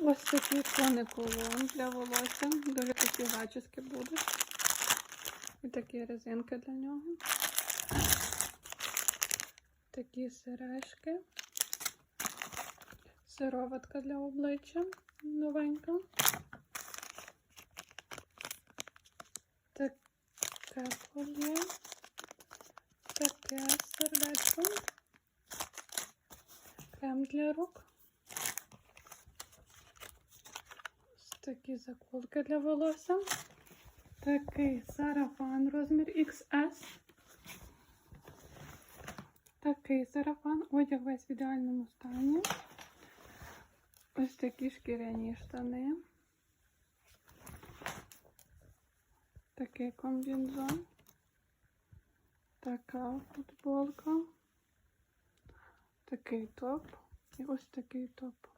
Ось такий кониколон для волосся. Дуже такі зачіски будуть. І такі резинки для нього. Такі сережки. Сироватка для обличчя новенька. Таке кольє. Таке сердечко. Крем для рук. Такі заколки для волосся. Такий сарафан розмір XS. Такий сарафан, одяг весь в ідеальному стані. Ось такі шкіряні штани. Такий комбінзон. Така футболка. Такий топ. І ось такий топ.